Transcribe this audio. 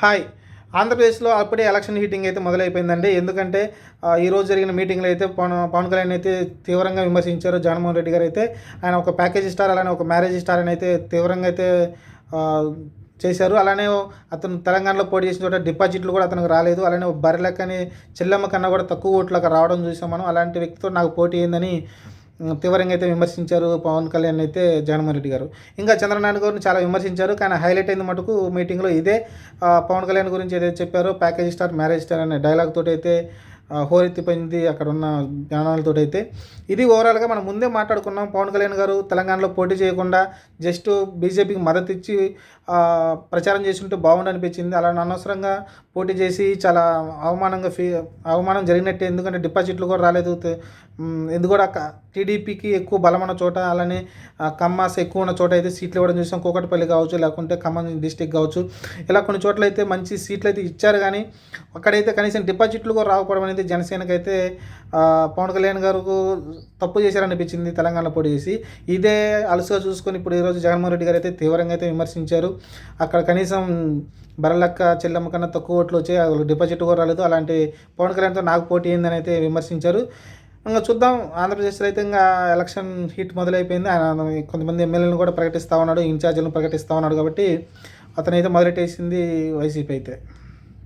Hi. ఆంధ్రప్రదేశ్లో అప్పుడే election heating అయితే మొదలైపోయిందండి. ఎందుకంటే ఈరోజు జరిగిన మీటింగ్లో అయితే పవన్ పవన్ కళ్యాణ్ అయితే తీవ్రంగా విమర్శించారు. జగన్మోహన్ రెడ్డి గారు అయితే ఆయన ఒక ప్యాకేజ్ స్టార్ అలానే ఒక మ్యారేజ్ స్టార్ అని అయితే తీవ్రంగా అయితే చేశారు. అలానే అతను తెలంగాణలో పోటీ చేసిన చోట డిపాజిట్లు కూడా అతనికి రాలేదు. అలానే బర్రెలకని చెల్లెమ్మ కన్నా కూడా తక్కువ ఓట్లకు రావడం చూసాం మనం. అలాంటి వ్యక్తితో నాకు పోటీ అయిందని తీవ్రంగా అయితే విమర్శించారు పవన్ కళ్యాణ్ అయితే జగన్మోహన్ రెడ్డి గారు. ఇంకా చంద్రనారాయణ గారిని చాలా విమర్శించారు. కానీ హైలైట్ అయింది మటుకు మీటింగ్లో ఇదే పవన్ కళ్యాణ్ గురించి ఏదైతే చెప్పారో ప్యాకేజ్ స్టార్ మ్యారేజ్ స్టార్ అనే డైలాగ్ తోటి అయితే హోరెత్తిపోయింది అక్కడ ఉన్న జ్ఞానాలతో అయితే. ఇది ఓవరాల్గా మనం ముందే మాట్లాడుకున్నాం. పవన్ కళ్యాణ్ గారు తెలంగాణలో పోటీ చేయకుండా జస్ట్ బీజేపీకి మద్దతు ఇచ్చి ప్రచారం చేస్తుంటే బాగుండు అనిపించింది. అలా అనవసరంగా పోటీ చేసి చాలా అవమానంగా ఫీ అవమానం జరిగినట్టే. ఎందుకంటే డిపాజిట్లు కూడా రాలేదు. ఎందుకు కూడా టీడీపీకి ఎక్కువ బలమైన చోట అలానే కమ్మాస్ ఎక్కువ ఉన్న చోట అయితే సీట్లు ఇవ్వడం చూసాం. కూకట్పల్లి కావచ్చు లేకుంటే ఖమ్మం డిస్టిక్ కావచ్చు. ఇలా కొన్ని చోట్ల అయితే మంచి సీట్లు అయితే ఇచ్చారు. కానీ అక్కడైతే కనీసం డిపాజిట్లు కూడా రాకపోవడం అనేది జనసేనకైతే అయితే పవన్ కళ్యాణ్ గారు తప్పు చేశారనిపించింది తెలంగాణలో పొడి చేసి. ఇదే అలసుగా చూసుకొని ఇప్పుడు ఈరోజు జగన్మోహన్ రెడ్డి గారు అయితే తీవ్రంగా అయితే విమర్శించారు. అక్కడ కనీసం బరలక్క చెల్లమ్మ కన్నా తక్కువ ఓట్లు వచ్చాయి. వాళ్ళు డిపాజిట్ కూడా రాలేదు. అలాంటి పవన్ కళ్యాణ్తో నాకు పోటీ అయిందని అయితే విమర్శించారు. ఇంకా చూద్దాం. ఆంధ్రప్రదేశ్లో అయితే ఇంకా ఎలక్షన్ హీట్ మొదలైపోయింది. ఆయన కొంతమంది ఎమ్మెల్యేలను కూడా ప్రకటిస్తూ ఉన్నాడు. ఇన్ఛార్జీలను ప్రకటిస్తూ ఉన్నాడు కాబట్టి అతనైతే మొదలెట్టేసింది వైసీపీ అయితే.